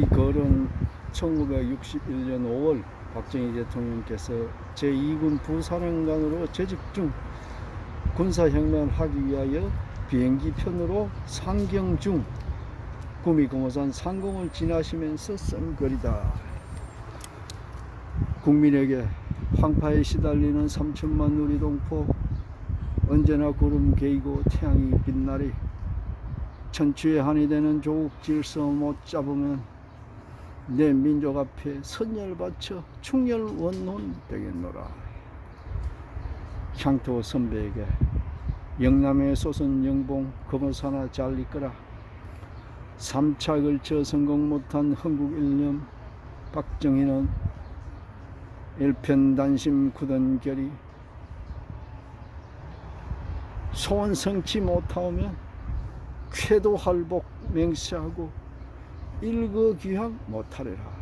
이 걸은 1961년 5월 박정희 대통령께서 제2군 부사령관으로 재직 중 군사혁명을 하기 위하여 비행기 편으로 상경 중 구미공호산 상공을 지나시면서 쓴 글이다. 국민에게 황파에 시달리는 삼천만 누리동포 언제나 구름 개이고 태양이 빛나리 천추의 한이 되는 조국 질서 못 잡으면 내 민족 앞에 선열 바쳐 충렬 원혼 되겠노라. 향토 선배에게 영남의 소선 영봉 검어사나 잘 이끌어 삼차 걸쳐 성공 못한 흥국 일념 박정희는 일편단심 굳은 결이 소원 성취 못하오면 쾌도 할복 맹세하고 일거귀양 못하리라.